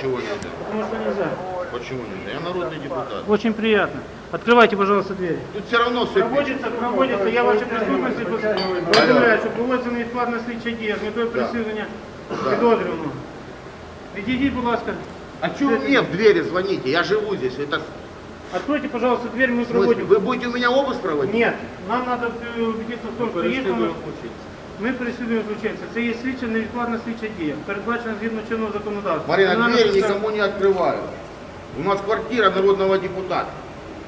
чего нельзя? Потому что нельзя. Почему нельзя? Я народный депутат. Очень приятно. Открывайте, пожалуйста, двери. Тут все равно все Проводиться, проводиться, я ваші присутності повідомляю, що проводиться невідкладна слідча дія з метою переслідування підозрюваного. Відійдіть, будь ласка. А чего вы мне в двери звоните? Я живу здесь. Это Откройте, пожалуйста, дверь, мы в смысле, проводим. вы будете у меня обыск проводить? Нет, нам надо е, убедитися в тому, що є там... Ми переслідуємо злочинця. Це є слідча, невідкладна слідча дія, передбачена згідно чинного законодавства. Марина, Кримінального двери процесу- никому не открываю. У нас квартира народного депутата.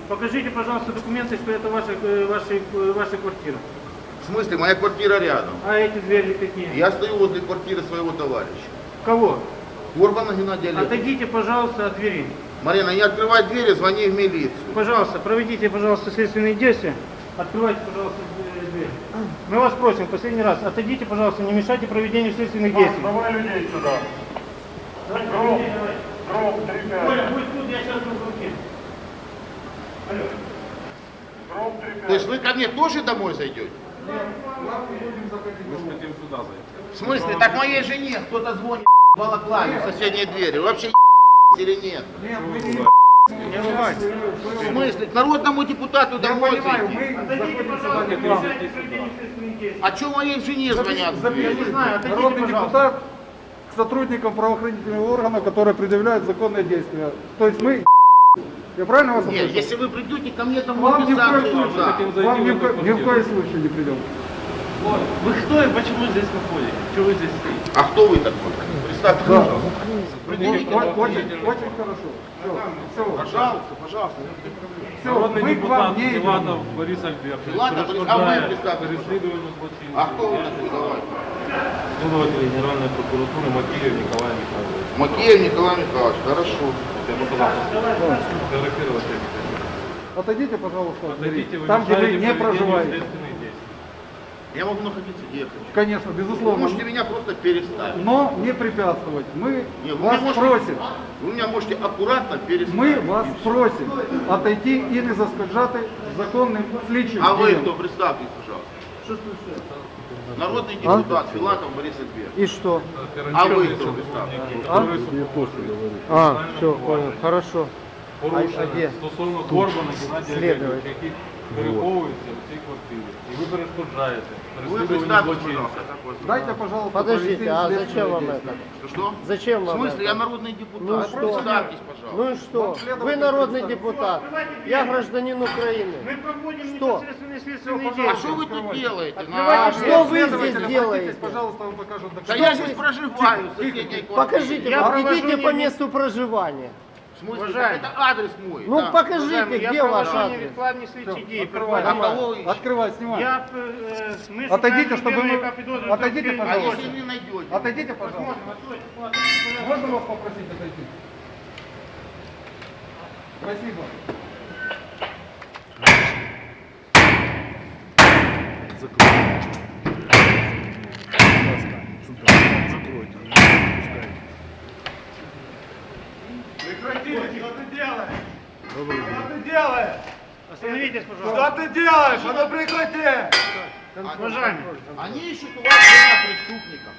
Покажите, пожалуйста, документы, что это ваша, э, ваша, э, ваша квартира. В смысле, моя квартира рядом. А эти двери какие? Я стою возле квартиры своего товарища. Кого? Горбана Геннадия Олеговича. Отойдите, пожалуйста, от двери. Марина, не открывай двери, звони в милицию. Пожалуйста, проведите, пожалуйста, следственные действия. Открывайте, пожалуйста, д- дверь. мы вас просим, в последний раз, отойдите, пожалуйста, не мешайте проведению следственных действий. Давай людей сюда. Гроб. людей давай. Гроб 3-5. Коля, будь тут, я сейчас буду руки. Алло. Гроб То есть вы ко мне тоже домой зайдете? В смысле? Так моей жене кто-то звонит в балаклаве в соседней двери. Вы вообще или нет? Не В смысле? К народному депутату домой зайти? А что моей жене звонят? в Я дверь? не знаю, отойдите, Народный пожалуйста. депутат к сотрудникам правоохранительных органов, которые предъявляют законные действия. То есть мы... Я правильно вас Нет, услышал? если вы придете ко мне домой Вам ни в коем случае, вам ни в, ко- ни в коем случае не придем. Вы кто и почему здесь находитесь? Что вы здесь стоите? А кто вы такой? Представьте, Да. пожалуйста. Придите Очень, домой. очень, очень хорошо. Все, Пожалуйста, пожалуйста. все, Народний мы к вам депутат не идем. Іванов Борис Альбертович Ладно, Борис, а ви перешкоджає представте, переслідуванню злочинців. А кто вы такой? Давайте. Следователь Генеральної прокуратури Макієв Ніколай Михайлович. Макеев Николай Михайлович, хорошо. Я показав фотографировать это. Отойдите, пожалуйста, от двери. Отойдите, вы там, где вы мешаете не проведению проживаете. следственных действий. Я могу находиться где я хочу. Конечно, Вы безусловно. можете меня просто переставить. Но не препятствовать. Мы Не, вы вас меня можете- просим. Вы меня можете аккуратно переставить. Ми вас просимо отойти і не заскоджати законним слідчим. А вы діям. кто? Представьтесь, пожалуйста. Народный депутат Филатов Борис Альбертович. И что? А вы кто? Представьтесь. А, все, понял, хорошо. Порушення А- а де? стосовно Горбана Геннадія Слідує. Олеговича, який переховується в цій квартирі. І ви перешкоджаєте Вы переслідуванню представьте, злочинців. пожалуйста, как вас зовут. Дайте, пожалуйста, Подождите, провести а следственные зачем вам действия. это? Что, Что? Зачем В вам смысле, это? я народный депутат. Ну что? Представьтесь, пожалуйста. Ну и что? Вы народный депутат. Я гражданин Украины. Мы проводим Что? непосредственные следственные А действия. что вы тут делаете? Открывайте На- А что вы Следователь, здесь обратитесь, делаете? Пожалуйста, вам покажут Да документы. я здесь проживаю в соседней квартире. Покажите, Я провожу идите по не- месту проживания. В смысле, Уважаемый. это адрес мой. Ну да. покажите, Уважаемый, я где ваш провожу адрес. невідкладні слідчі дії. Открывай, А кого вы ищете? открывай, снимай. Я, е, ми Отойдите, шукаємо чтобы людину, мы- яка підозрюється отойдите, в вчиненні А пожалуйста. если злочину. не найдете? Отойдите, пожалуйста. Посмотрим, откройте, посмотрим. Можно вас попросить отойти? Спасибо. Прекрати, что ты делаешь? Что ты делаешь? Остановитесь, пожалуйста. Что ты делаешь? А ну прекрати! Уважаемый, Они ищут у вас реально преступников.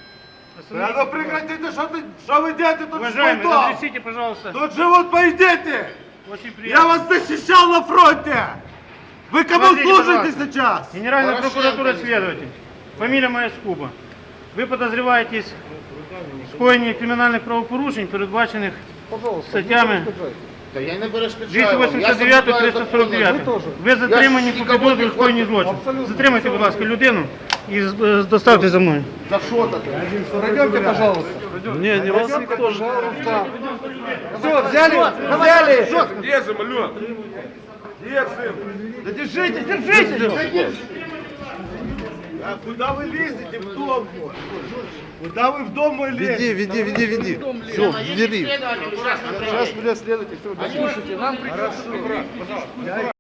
А остановитесь, ну прекратите, что ты, что вы делаете тут Уважаемый, шпунтом? разрешите, пожалуйста. Тут живут мои дети! Очень Я приятно. вас защищал на фронте! Вы кому Смотрите, служите пожалуйста. сейчас? Генеральная Порошенко прокуратура лично. следователь. Фамилия моя Скуба. Ви подозріваєтесь в скоєнні кримінальних правопорушень, передбачених Пожалуйста. статтями не перешкоджайте. Да я не перешкоджаю вам. Я 289 соблюдаю законы. 349. Ви теж. Ви затримані Я по нікому підозрі не в скоєнні хочу. злочин. Абсолютно. Затримайте, будь ласка, людину і з- е, доставте за мною. За что такое? Пройдемте, пожалуйста. Не, не вас Пройдемте, никто же. пожалуйста. Все, взяли? Взяли? Держим, алло! Держим! Да держите, держите! А куда вы лезете в дом? Куда вы в дом мой лезете? веди, веди, веди. Все, бери. Сейчас, бля, следуйте, все, слушайте, нам придется